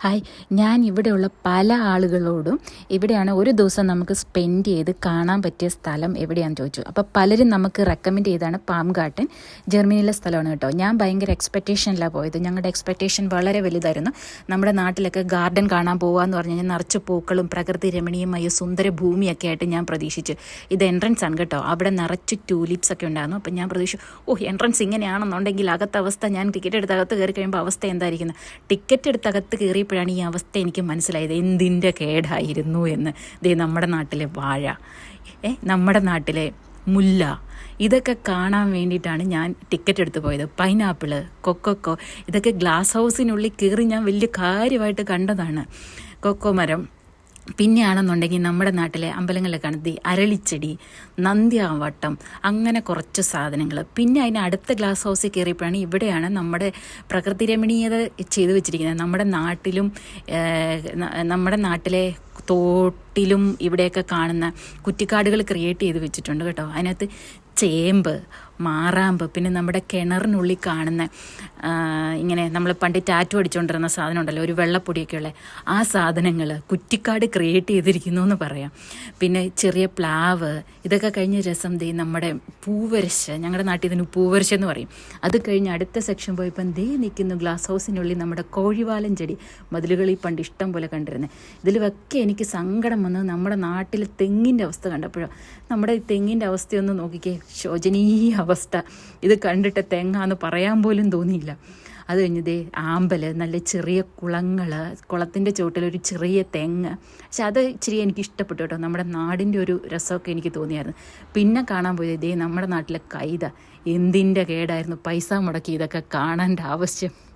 Hi ഞാൻ ഇവിടെയുള്ള പല ആളുകളോടും ഇവിടെയാണ് ഒരു ദിവസം നമുക്ക് സ്പെൻഡ് ചെയ്ത് കാണാൻ പറ്റിയ സ്ഥലം എവിടെയാണെന്ന് ചോദിച്ചു. അപ്പോൾ പലരും നമുക്ക് റെക്കമെൻഡ് ചെയ്താണ് പാം ഗാർഡൻ ജർമ്മനിയിലെ സ്ഥലമാണ് കേട്ടോ. ഞാൻ ഭയങ്കര എക്സ്പെക്റ്റേഷനിലാണ് പോയത്. ഞങ്ങളുടെ എക്സ്പെക്റ്റേഷൻ വളരെ വലുതായിരുന്നു. നമ്മുടെ നാട്ടിലൊക്കെ ഗാർഡൻ കാണാൻ പോകാമെന്ന് പറഞ്ഞു കഴിഞ്ഞാൽ നിറച്ച് പൂക്കളും പ്രകൃതി രമണീയമായ സുന്ദര ഭൂമിയൊക്കെ ആയിട്ട് ഞാൻ പ്രതീക്ഷിച്ചു. ഇത് എൻട്രൻസ് ആണ് കേട്ടോ. അവിടെ നിറച്ച് ട്യൂലിപ്സ് ഒക്കെ ഉണ്ടായിരുന്നു. അപ്പം ഞാൻ പ്രതീക്ഷിച്ചു ഓ എൻട്രൻസ് ഇങ്ങനെയാണെന്നുണ്ടെങ്കിൽ അകത്ത് അവസ്ഥ ഞാൻ ടിക്കറ്റ് എടുത്ത് അകത്ത് കയറി കഴിയുമ്പോൾ അവസ്ഥ എന്തായിരിക്കുന്നത് ടിക്കറ്റ് എടുത്ത് അകത്ത് കയറിയപ്പോഴാണ് ഈ അവസ്ഥ എനിക്ക് മനസ്സിലായത്. എന്തിന്റെ കേടായിരുന്നു എന്ന്. ദേ നമ്മുടെ നാട്ടിലെ വാഴ. ഏ നമ്മുടെ നാട്ടിലെ മുല്ല. ഇതൊക്കെ കാണാൻ വേണ്ടിയിട്ടാണ് ഞാൻ ടിക്കറ്റ് എടുത്ത് പോയത്. പൈനാപ്പിൾ കൊക്കോക്കോ ഇതൊക്കെ ഗ്ലാസ് ഹൗസിനുള്ളിൽ കയറി ഞാൻ വലിയ കാര്യമായിട്ട് കണ്ടതാണ്. കൊക്കോ മരം പിന്നെയാണെന്നുണ്ടെങ്കിൽ നമ്മുടെ നാട്ടിലെ അമ്പലങ്ങളിലൊക്കെ കാണുന്നത് ഈ അരളിച്ചെടി നന്ദ്യാവട്ടം അങ്ങനെ കുറച്ച് സാധനങ്ങൾ പിന്നെ അതിന് അടുത്ത ഗ്ലാസ് ഹൗസിൽ കയറിയപ്പോഴാണ് ഇവിടെയാണ് നമ്മുടെ പ്രകൃതി രമണീയത ചെയ്തു വെച്ചിരിക്കുന്നത്. നമ്മുടെ നാട്ടിലും നമ്മുടെ നാട്ടിലെ തോട്ടിലും ഇവിടെയൊക്കെ കാണുന്ന കുറ്റിക്കാടുകൾ ക്രിയേറ്റ് ചെയ്ത് വെച്ചിട്ടുണ്ട് കേട്ടോ. അതിനകത്ത് ചേമ്പ് മാറാമ്പ് പിന്നെ നമ്മുടെ കിണറിനുള്ളിൽ കാണുന്ന ഇങ്ങനെ നമ്മൾ പണ്ട് ടാറ്റു അടിച്ചുകൊണ്ടിരുന്ന സാധനം ഉണ്ടല്ലോ ഒരു വെള്ളപ്പൊടിയൊക്കെ ഉള്ള ആ സാധനങ്ങൾ കുറ്റിക്കാട് ക്രിയേറ്റ് ചെയ്തിരിക്കുന്നു എന്ന് പറയാം. പിന്നെ ചെറിയ പ്ലാവ് ഇതൊക്കെ കഴിഞ്ഞ രസം ദേ നമ്മുടെ പൂവരശ ഞങ്ങളുടെ നാട്ടിൽ ഇതിന് പൂവരശ എന്ന് പറയും. അത് കഴിഞ്ഞ് അടുത്ത സെക്ഷൻ പോയപ്പം ദേ നിൽക്കുന്നു ഗ്ലാസ് ഹൗസിനുള്ളിൽ നമ്മുടെ കോഴിവാലൻ ചെടി മതിലുകളിൽ പണ്ട് ഇഷ്ടം പോലെ കണ്ടിരുന്നത് ഇതിലൊക്കെ എനിക്ക് സങ്കടം വന്നത് നമ്മുടെ നാട്ടിൽ തെങ്ങിന്റെ അവസ്ഥ കണ്ടപ്പോഴോ? നമ്മുടെ ഈ തെങ്ങിന്റെ അവസ്ഥയൊന്ന് നോക്കിക്കേ. ശോചനീയ അവസ്ഥ. ഇത് കണ്ടിട്ട് തെങ്ങാന്ന് പറയാൻ പോലും തോന്നിയില്ല. അത് കഴിഞ്ഞതേ ആമ്പൽ നല്ല ചെറിയ കുളങ്ങൾ കുളത്തിന്റെ ചുവട്ടിൽ ഒരു ചെറിയ തെങ്ങ്. പക്ഷെ അത് ഇച്ചിരി എനിക്ക് ഇഷ്ടപ്പെട്ടു കേട്ടോ. നമ്മുടെ നാടിന്റെ ഒരു രസമൊക്കെ എനിക്ക് തോന്നിയായിരുന്നു. പിന്നെ കാണാൻ പോയത് ഇതേ നമ്മുടെ നാട്ടിലെ കൈത. എന്തിന്റെ കേടായിരുന്നു പൈസ മുടക്കി ഇതൊക്കെ കാണേണ്ട ആവശ്യം.